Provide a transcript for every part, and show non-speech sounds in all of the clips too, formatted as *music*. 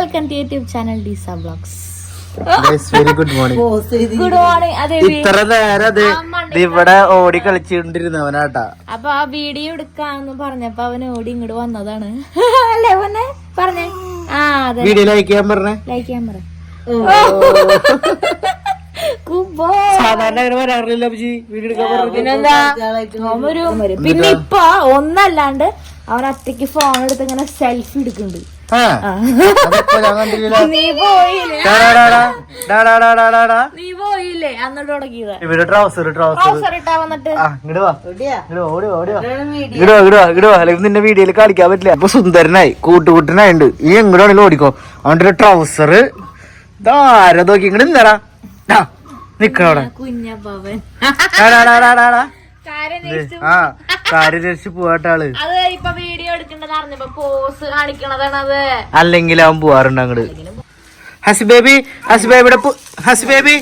Welcome to YouTube channel Deesa blogs very good morning good morning അതെ ഇത്ര നേരം അത് ഇത് ഇവിടെ ഓടി കളിച്ചുകൊണ്ടിരുന്നവനാട്ടാ അപ്പൊ ആ വീഡിയോ എടുക്കാന്ന് പറഞ്ഞപ്പോ അവൻ ഓടി ഇങ്ങോട്ട് വന്നതാണ്. *laughs* അല്ലേ അവനെ? പറഞ്ഞേ. ആ അതെ. വീഡിയോ ലൈക്ക് ചെയ്യാൻ പറഞ്ഞേ. ലൈക്ക് ചെയ്യാൻ പറ *laughs* കുബോ. സാധാരണ അങ്ങനെ വരാറില്ല അഭിജി വീഡിയോ എടുക്കാൻ പറഞ്ഞു പിന്നെന്താ? അവൻ വരും. പിന്നെ ഇപ്പൊ ഒന്നല്ലാണ്ട് അവൻ ഒറ്റയ്ക്ക് ഫോൺ എടുത്ത് ഇങ്ങനെ സെൽഫി എടുക്കുന്നുണ്ട്. നീ പോയില്ലേ നീ പോയില്ലേ അന്നിട്ട് തുടങ്ങിയത് ഇവിടെ ട്രൗസർ ട്രൗസർ ഇട്ടാ വന്നിട്ട്. അല്ലെങ്കിൽ നിന്റെ വീഡിയോയിൽ കളിക്കാൻ പറ്റില്ല അപ്പൊ സുന്ദരനായി കൂട്ടുകൂട്ടനായിണ്ട് ഈ എങ്ങോട്ടാണെങ്കിലും ഓടിക്കോ അവന്റെ ട്രൗസർ ഇതാരാ നോക്കി ഇങ്ങട് നിന്നടാ നിക്കണവിടെ കുഞ്ഞ കാര്യം ആ പോവാട്ടാൾ. അത് ഇപ്പൊ വീഡിയോ അറിഞ്ഞപ്പോ പോസ് കാണിക്കണതാണ് അത്. അല്ലെങ്കിൽ അവൻ പോവാറുണ്ട് അങ്ങട്. ഹസ് ബേബി ഹസ് ബേബിയുടെ ഹസ് ബേബി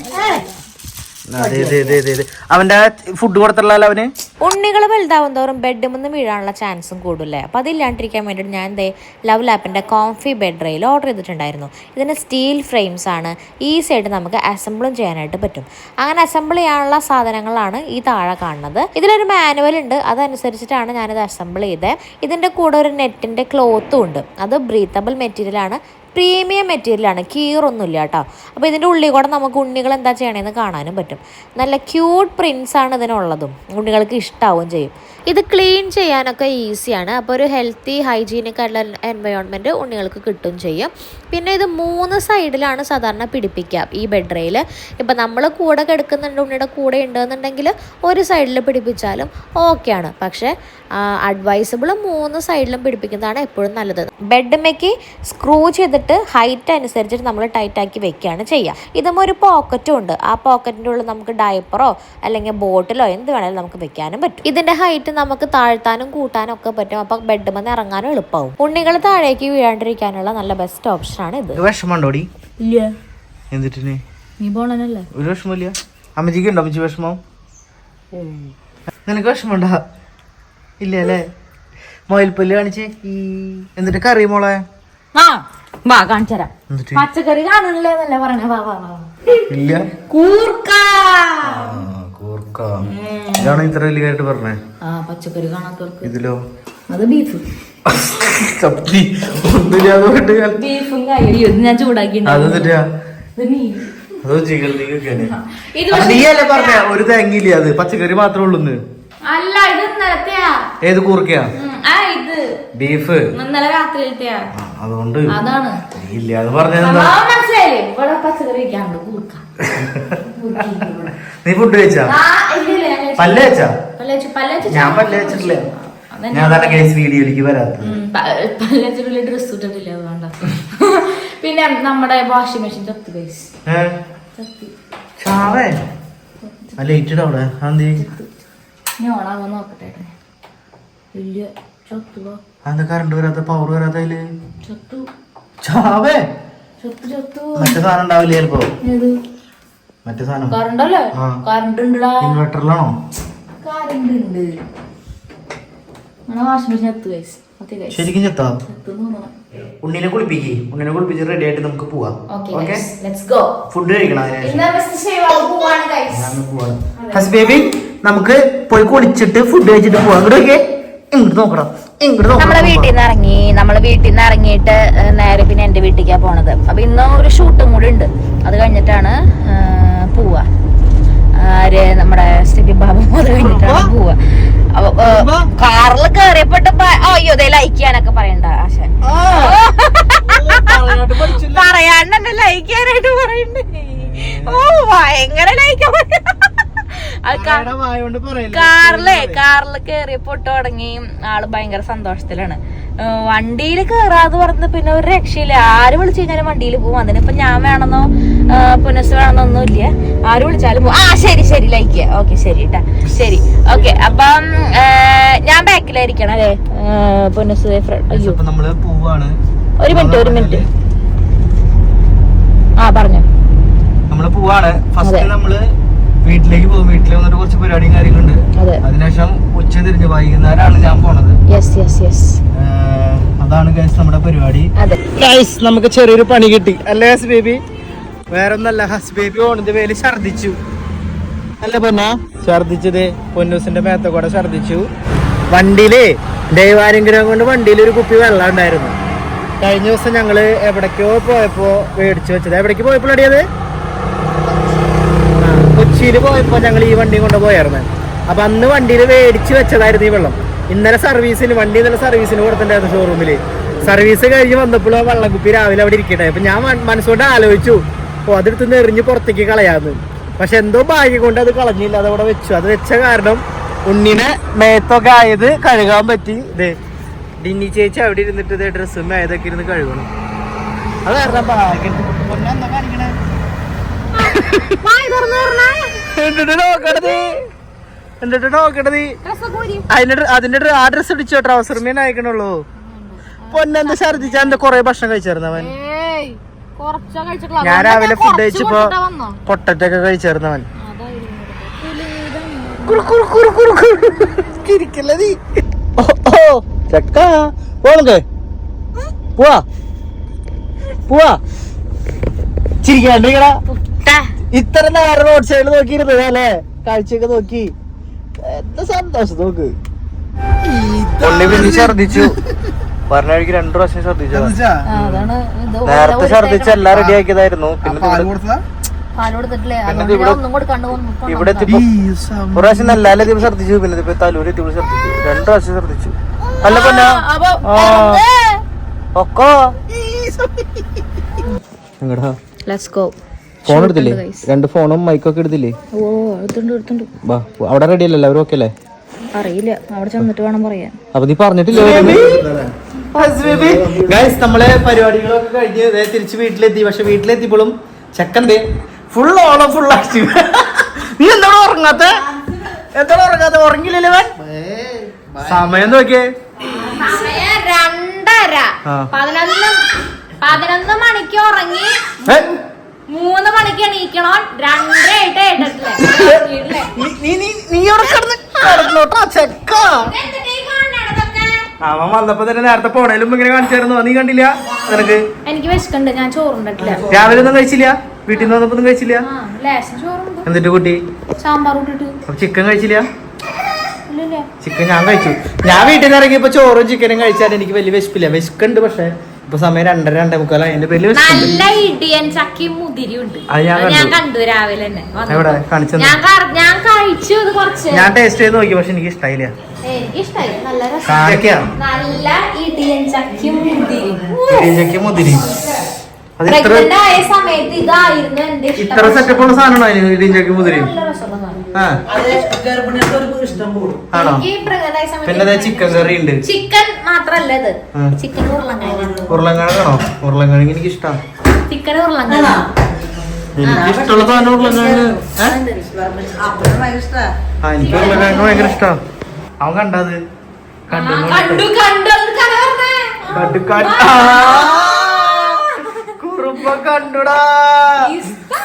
അവന്റെ ഫുഡ് കൊടുത്തല്ലോ അവന്? ഉണ്ണികൾ വലുതാവും തോറും ബെഡ് മുന്ന് വീഴാനുള്ള ചാൻസും കൂടുതലേ അപ്പൊ അതില്ലാണ്ടിരിക്കാൻ വേണ്ടിയിട്ട് ഞാൻ എന്തേ ലവ് ലാപ്പിന്റെ കോംഫി ബെഡ് റെയിൽ ഓർഡർ ചെയ്തിട്ടുണ്ടായിരുന്നു. ഇതിന് സ്റ്റീൽ ഫ്രെയിംസ് ആണ് ഈസി ആയിട്ട് നമുക്ക് അസംബിളും ചെയ്യാനായിട്ട് പറ്റും. അങ്ങനെ അസംബിൾ ചെയ്യാനുള്ള സാധനങ്ങളാണ് ഈ താഴെ കാണുന്നത്. ഇതിലൊരു മാനുവൽ ഉണ്ട്. അതനുസരിച്ചിട്ടാണ് ഞാനിത് അസംബിൾ ചെയ്തത് ഇതിന്റെ കൂടെ ഒരു നെറ്റിന്റെ ക്ലോത്തും ഉണ്ട്. അത് ബ്രീത്തബിൾ മെറ്റീരിയലാണ് പ്രീമിയം മെറ്റീരിയലാണ്. കീറൊന്നുമില്ല കേട്ടോ. അപ്പോൾ ഇതിന്റെ ഉള്ളിൽ കൂടെ നമുക്ക് ഉണ്ണികൾ എന്താ ചെയ്യണമെന്ന് കാണാനും പറ്റും. നല്ല ക്യൂട്ട് പ്രിൻസ് ആണ് ഇതിനുള്ളതും. ഉണ്ണികൾക്ക് ഇഷ്ടാവും ചെയ്യും. ഇത് ക്ലീൻ ചെയ്യാനൊക്കെ ഈസിയാണ് അപ്പോൾ ഒരു ഹെൽത്തി ഹൈജീനിക് ആയിട്ടുള്ള എൻവയോൺമെന്റ് ഉണ്ണികൾക്ക് കിട്ടും ചെയ്യും. പിന്നെ ഇത് മൂന്ന് സൈഡിലാണ് സാധാരണ പിടിപ്പിക്കുക ഈ ബെഡ് ഇപ്പം നമ്മൾ കൂടെ കിടക്കുന്നുണ്ട് ഉണ്ണിയുടെ കൂടെ ഉണ്ടെന്നുണ്ടെങ്കിൽ ഒരു സൈഡിൽ പിടിപ്പിച്ചാലും ഓക്കെയാണ് പക്ഷേ അഡ്വൈസബിൾ മൂന്ന് സൈഡിലും പിടിപ്പിക്കുന്നതാണ് എപ്പോഴും നല്ലത്. ബെഡ്മേക്ക് സ്ക്രൂ ചെയ്തിട്ട് ഹൈറ്റ് അനുസരിച്ചിട്ട് നമ്മൾ ടൈറ്റ് ആക്കി വെക്കുകയാണ് ചെയ്യുക. ഇതുമ്പോൾ ഒരു പോക്കറ്റും ഉണ്ട്. ആ പോക്കറ്റിന്റെ ഉള്ളിൽ നമുക്ക് ഡയപ്പറോ അല്ലെങ്കിൽ ബോട്ടിലോ എന്ത് വേണമെങ്കിലും നമുക്ക് വെക്കാനും പറ്റും. ഇതിന്റെ ഹൈറ്റ് നമുക്ക് താഴ്ത്താനും കൂട്ടാനും ഒക്കെ പറ്റും. അപ്പം ബെഡ് വന്ന് ഇറങ്ങാനും എളുപ്പമാവും ഉണ്ണികൾ താഴേക്ക് വീഴാണ്ടിരിക്കാനുള്ള നല്ല ബെസ്റ്റ് ഓപ്ഷനാണ് ഇത്. വിഷമമുണ്ടോടി? ഇല്ല. നീ പോണനല്ലേ? ഒരു വിഷമമില്ല. അമ്മച്ചിക്ക് ഉണ്ടോ അമ്മച്ചി വിഷമം? നിനക്ക് വിഷമമുണ്ടാ? ഇല്ല അല്ലേ? മൊയിൽപ്പല്ല് കാണിച്ച്. ഈ എന്നിട്ട് കറി മോളെ? ആ. വാ കാണിച്ചു തരാം. പച്ചക്കറി കാണണില്ലേന്നല്ലേ പറഞ്ഞ വാ വാ വാ ഇല്ല. കൂർക്ക. കൂർക്ക. ഇതാണ് ഇത്ര വലിയ കാര്യമായിട്ട് പറഞ്ഞേ? ആ പച്ചക്കറി കാണാത്തവർക്ക്. ഇതിലോ? അത് ബീഫ്. ബീഫും ഞാൻ അത് ചിക്കൻ നീയല്ലേ പറഞ്ഞ ഒരു തേങ്ങയില്ല അത്? പച്ചക്കറി മാത്രമേ ഉള്ളൂ അല്ല ഇത് ഏത് കൂർക്കയാ? ബീഫ്. ഇന്നലെ രാത്രിയിലത്തെയാ? അതുകൊണ്ട് അതാണ്. ഇല്ല അത് പറഞ്ഞെന്താ സംഭവം മനസ്സിലായില്ലേ? ഇവിടെ പച്ചക്കറി വെക്കാണ്ട് കൂർക്ക. നീ ഫുഡ് കഴിച്ചാ. പല്ല് വെച്ചാ. ഞാൻ പല്ല് വെച്ചിട്ടില്ല ഞാൻ തന്നെ കേസ് വീഡിയോയിലേക്ക് വരാത്തത്. ഉം, പ- പല്ല് വെച്ചിട്ടുള്ള ഡ്രസ് ഇട്ടിട്ടില്ല അതുകൊണ്ട പിന്നെ നമ്മുടെ വാഷിംഗ് മെഷീൻ ചത്തു ചാവേ. അവിടെ. അതെന്തി ഞാൻ ഓണാവാൻ നോക്കട്ടെ വലിയ ഇല്ല അതെന്താ കറണ്ട് വരാത്ത പവർ വരാത്ത അതിൽ ചാവേ. മറ്റേ സാധനം ഉണ്ടാവില്ല ചിലപ്പോ? മറ്റേ സാധനം. ഇൻവെർട്ടറിലാണോ ശരിക്കും ചെത്താ? ഉണ്ണിനെ കുളിപ്പിക്കേ. ഉണ്ണിനെ കുളിപ്പിച്ച് റെഡി ആയിട്ട് നമുക്ക് പോവാം. ഓക്കെ ഫുഡ് കഴിക്കണം അതിനുശേഷം ബേബി നമുക്ക് പോയി കുളിച്ചിട്ട് ഫുഡ് കഴിച്ചിട്ട് പോവാം. ഇങ്ങോട്ട് നോക്കണം. നമ്മളെ വീട്ടിൽ നിന്ന് ഇറങ്ങി നമ്മളെ വീട്ടിൽ നിന്ന് ഇറങ്ങിയിട്ട് നേരെ പിന്നെ എന്റെ വീട്ടിലേക്കാ പോണത്. അപ്പൊ ഇന്ന് ഒരു ഷൂട്ടും കൂടി ഉണ്ട്. അത് കഴിഞ്ഞിട്ടാണ് പോവുക. പോവാ ആര് നമ്മുടെ സ്ഥിതി ബാബു അത് കഴിഞ്ഞിട്ടാണ് പോവാ കാറിൽ കയറിയപ്പോട്ട് അയ്യോ ദേ ലൈക്ക് ചെയ്യാനൊക്കെ പറയണ്ട ആശാൻ. പറയാണ്ട് എന്നെ ലൈക്ക് ചെയ്യാനായിട്ട് പറയണ്ടേ. ഓ ഭയങ്കര ലൈക്ക് കാറിലെ കാറിൽ കേറിയപ്പോ തൊട്ട് തുടങ്ങി ആൾ ഭയങ്കര സന്തോഷത്തിലാണ്. വണ്ടിയിൽ കേറാന്ന് പറഞ്ഞത് പിന്നെ ഒരു രക്ഷയില്ല. ആര് വിളിച്ചു കഴിഞ്ഞാലും വണ്ടിയിൽ പോകും അതിനിപ്പോ ഞാൻ വേണമെന്നോ പുനസ് വേണമെന്നോ ഒന്നും ഇല്ല ആര് വിളിച്ചാലും ആ ശരി ശരി ലൈക്ക് ഓക്കെ ശരി ട്ടാ. ശരി. ഓക്കെ അപ്പം ഞാൻ ബാക്കിലായിരിക്കണം അല്ലേ? പുനസ് ഒരു മിനിറ്റ് ഒരു മിനിറ്റ്. ആ പറഞ്ഞു. നമ്മൾ പോവാണ്. ഫസ്റ്റ്. നമ്മൾ വീട്ടിലേക്ക് പോകും. വീട്ടിൽ വന്നിട്ട് കുറച്ച് പരിപാടിയും കാര്യങ്ങളുണ്ട്. അതെ. അതിനുശേഷം ഉച്ച തിരിഞ്ഞ് വൈകുന്നേരമാണ് ഞാൻ പോണത്. അതാണ് ഗൈസ് നമ്മുടെ പരിപാടി. ഗൈസ് നമുക്ക് ചെറിയൊരു പണി കിട്ടി. അല്ലേ ഹസ് ബേബി? വേറെ ഒന്നല്ല ഹസ് ബേബി ഓണത് വേൽ ഛർദിച്ചു അല്ല പൊന്ന? ഛർദിച്ചത് പൊന്നൂസിന്റെ മേത്ത കൂടെ ഛർദിച്ചു വണ്ടിയിൽ ദൈവാനുഗ്രഹം കൊണ്ട് വണ്ടിയിൽ ഒരു കുപ്പി വെള്ളം ഉണ്ടായിരുന്നു. കഴിഞ്ഞ ദിവസം ഞങ്ങൾ എവിടേക്കോ പോയപ്പോ മേടിച്ചു വെച്ചത്. എവിടേക്ക് പോയപ്പോൾ അടിയത് കൊച്ചിയിൽ പോയപ്പോ ഞങ്ങൾ ഈ വണ്ടി കൊണ്ട് പോയായിരുന്നു. അപ്പൊ അന്ന് വണ്ടിയിൽ മേടിച്ച് വെച്ചതായിരുന്നു ഈ വെള്ളം. ഇന്നലെ സർവീസിന് വണ്ടി ഇന്നലെ സർവീസിന് കൊടുത്തിട്ടുണ്ടായിരുന്നു ഷോറൂമിൽ സർവീസ് കഴിഞ്ഞ് വന്നപ്പോൾ ആ വെള്ളക്കുപ്പി രാവിലെ അവിടെ ഇരിക്കട്ടെ. അപ്പൊ ഞാൻ മനസ്സുകൊണ്ട് ആലോചിച്ചു ഓ അതെടുത്ത് നെറിഞ്ഞ് പുറത്തേക്ക് കളയാന്ന്. പക്ഷെ എന്തോ ഭാഗ്യം കൊണ്ട് അത് കളഞ്ഞില്ല അത് അവിടെ വെച്ചു. അത് വെച്ച കാരണം ഉണ്ണിനെ മേത്തൊക്കെ ആയത് കഴുകാൻ പറ്റി. ഇത് ഡിന്നി ചേച്ചി അവിടെ ഇരുന്നിട്ട് ഇത് ഡ്രസ്സും മേതൊക്കെ ഇരുന്ന് കഴുകണം. അത് കാരണം ഭാഗ്യം. കാണിക്കണേ. എന്നിട്ട് നോക്കണത്? എന്നിട്ട് നോക്കണത്? അതിന്റെ അതിന്റെ ആ ഡ്രസ് അടിച്ചോ ട്രൗസർ മീൻ അയക്കണുള്ളൂ പൊന്നെന്താ ഛർദിച്ച? എന്താ കൊറേ ഭക്ഷണം കഴിച്ചായിരുന്നു അവൻ. ഞാൻ രാവിലെ ഫുഡ് കഴിച്ചപ്പോ പൊട്ടറ്റൊക്കെ കഴിച്ചായിരുന്നു അവൻ. കിരിക്കല്ലേ നീ? ഓ, ചെക്ക. പോണക്ക് പോവാ. പോവാ. ചിരിക്കാണ്ടിരിക്കടാ ഇത്ര നേരം റോഡ് സൈഡിൽ നോക്കിയിരുന്നത് അല്ലേ? കാഴ്ചയൊക്കെ നോക്കി. എന്താ സന്തോഷം നോക്ക്. ഛർദിച്ചു പറഞ്ഞ വഴിക്ക് രണ്ടു പ്രാവശ്യം ഛർദിച്ചു നേരത്തെ ഛർദിച്ച് എല്ലാം റെഡി ആക്കിയതായിരുന്നു പിന്നെ ഇവിടെ- എത്തിയപ്പോ ഒരു പ്രാവശ്യം നല്ലാലെ ദിവസം ഛർദിച്ചു പിന്നെ ഇപ്പൊ തലൂര് എത്തിയപ്പോൾ ഛർദിച്ചു രണ്ടു പ്രാവശ്യം ഛർദിച്ചു അല്ല പിന്നെ? ഒക്കോ എങ്ങടാ? ലെറ്റ്സ് ഗോ ഫോൺ എടുത്തില്ലേ? രണ്ട് ഫോണും മൈക്കൊക്കെ എടുത്തില്ലേ? ഓ എടുത്തുണ്ട് എടുത്തുണ്ട് വാ അവിടെ റെഡി അല്ലല്ലോ അവരും ഓക്കെ അല്ലേ? അറിയില്ല. അവിടെ ചെന്നിട്ട് വേണം പറയാൻ. അപ്പൊ നീ പറഞ്ഞിട്ടില്ലേ ഗൈസ് നമ്മളെ പരിപാടികളൊക്കെ കഴിഞ്ഞ് ദേ തിരിച്ച് വീട്ടിലെത്തി. പക്ഷെ വീട്ടിലെത്തിയപ്പോഴും ചെക്കന്റെ ഫുൾ ഓളം ഫുൾ ആക്റ്റീവ് നീ എന്താണ് ഉറങ്ങാത്ത? എന്താണ് ഉറങ്ങാത്ത? ഉറങ്ങില്ലല്ലേ സമയം നോക്കിയേ. രണ്ടര. പതിനൊന്ന് പതിനൊന്ന് മണിക്ക് ഉറങ്ങി. മൂന്ന് മണിക്ക് എണീക്കണോ രണ്ടര ആയിട്ട് എഴുതട്ടില്ലേ നീ- നീ നീ നീ അവിടെ കിടന്ന് കിടന്നോട്ടാ ചെക്ക. അവൻ വന്നപ്പോ തന്നെ നേരത്തെ പോണേലും ഇങ്ങനെ കാണിച്ചായിരുന്നു. നീ കണ്ടില്ല നിനക്ക്? എനിക്ക് വിശക്കുണ്ട് ഞാൻ ചോറുണ്ടിട്ടില്ല രാവിലെ ഒന്നും കഴിച്ചില്ല? വീട്ടിൽ നിന്ന് വന്നപ്പോ കഴിച്ചില്ല? എന്നിട്ട് കുട്ടി? സാമ്പാർ ചിക്കൻ കഴിച്ചില്ല? ഇല്ലില്ല. ചിക്കൻ ഞാൻ കഴിച്ചു. ഞാൻ വീട്ടിൽ നിന്ന് ഇറങ്ങിയപ്പോ ചോറും ചിക്കനും കഴിച്ചാൽ എനിക്ക് വലിയ വിശപ്പില്ല. വിശക്കുണ്ട് പക്ഷെ ഇപ്പൊ സമയം രണ്ടര രണ്ടേ മുക്കാൽ അതിന്റെ പേരിൽ നല്ല ഇടിയൻ ചക്കി മുതിരിയുണ്ട് ഞാൻ കണ്ടു. രാവിലെ തന്നെ. എവിടെ? കാണിച്ചു ഞാൻ കഴിച്ചു അത് കുറച്ച്. ഞാൻ ടേസ്റ്റ് ചെയ്ത് നോക്കി പക്ഷെ എനിക്ക് ഇഷ്ടായില്ല. എനിക്ക് ഇഷ്ടായി നല്ല രസം. ചക്കി നല്ല ഇടിയൻ ചക്കി മുതിരി പ്രഗ്നന്റ് ആയ സമയത്ത് ഇതായിരുന്നു എന്റെ ഇഷ്ടം. ഇത്ര സെറ്റപ്പ് ഉള്ള സാധനമാണോ അതിന് ഇടിയഞ്ചക്ക മുതിരി നല്ല രസമുള്ള സാധനം. ആ. ആണോ? എനിക്ക് pregnant ആയ സമയത്ത് പിന്നെ ചിക്കൻ കറി ഉണ്ട്. ചിക്കൻ മാത്രല്ല ഇത്. ആ. ചിക്കൻ ഉരുളങ്കിഴങ്ങ് ഉരുളങ്കിഴങ്ങാണോ ഉരുളങ്കിഴങ്ങ് എനിക്ക് ഇഷ്ടമാണ് ചിക്കൻ ഉരുളങ്കിഴങ്ങ് എനിക്ക് ഇഷ്ടമുള്ള സാധനം ഉരുളങ്കിഴങ്ങ് ഇഷ്ടാ. ആ എനിക്ക് ഉരുളങ്കിഴങ്ങ് ഭയങ്കര ഇഷ്ടമാണ് അവൻ കണ്ടത് കണ്ടു കണ്ടു കണ്ടു. അത് കഥ പറഞ്ഞേ? കണ്ടു കണ്ടു. ആ! കണ്ടുടാ.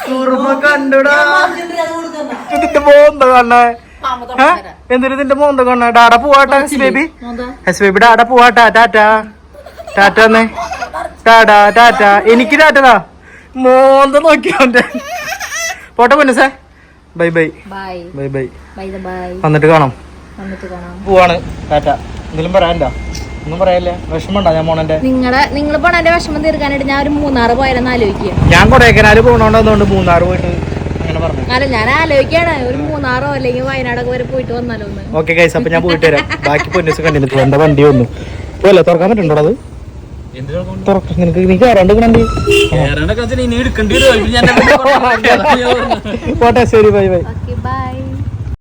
കുറുമ്പ കണ്ടുടാ. ഇതിന്റെ മോന്ത കണ്ണേ? എന്തിനു ഇതിന്റെ മോന്ത കണ്ണ? ഡാഡ പോവാട്ടാ ഹസ് ബേബി. ഹസ് ബേബി ഡാഡ പോവാട്ടാ ടാറ്റ. ടാറ്റ ടാടാ ടാറ്റാ. എനിക്ക് ടാറ്റതാ മോന്ത നോക്കിയോന്റെ പോട്ടെ പൊന്നസേ. Bye bye. ബൈ. ബൈ വന്നിട്ട് കാണാം. പോവാണ് ടാറ്റ. എന്തെങ്കിലും പറയാനില്ല ഒന്നും പറയല്ലേ? വിഷമമുണ്ടോ ഞാൻ മോണന്റെ നിങ്ങളുടെ നിങ്ങൾ പോണ എന്റെ വിഷമം തീർക്കാനായിട്ട് ഞാൻ ഒരു മൂന്നാറ് പോയാലെന്ന് ആലോചിക്കുക ഞാൻ കൊടൈക്കനാല് പോണോണ്ട് മൂന്നാറ് പോയിട്ട് അങ്ങനെ പറഞ്ഞു. അല്ല ഞാൻ ആലോചിക്കാണ്. ഒരു മൂന്നാറോ അല്ലെങ്കിൽ വയനാടൊക്കെ വരെ പോയിട്ട് വന്നാലോ ഒന്ന്. ഓക്കെ ഗൈസ് അപ്പൊ ഞാൻ പോയിട്ട് വരാം. ബാക്കി പൊന്നൂസ് കണ്ടിട്ട് എന്റെ വണ്ടി വന്നു. പോലെ തുറക്കാൻ അത്? തുറക്കാൻ? നിനക്ക് നീ കയറാണ്ട് പോട്ടെ ശരി ബൈ ബൈ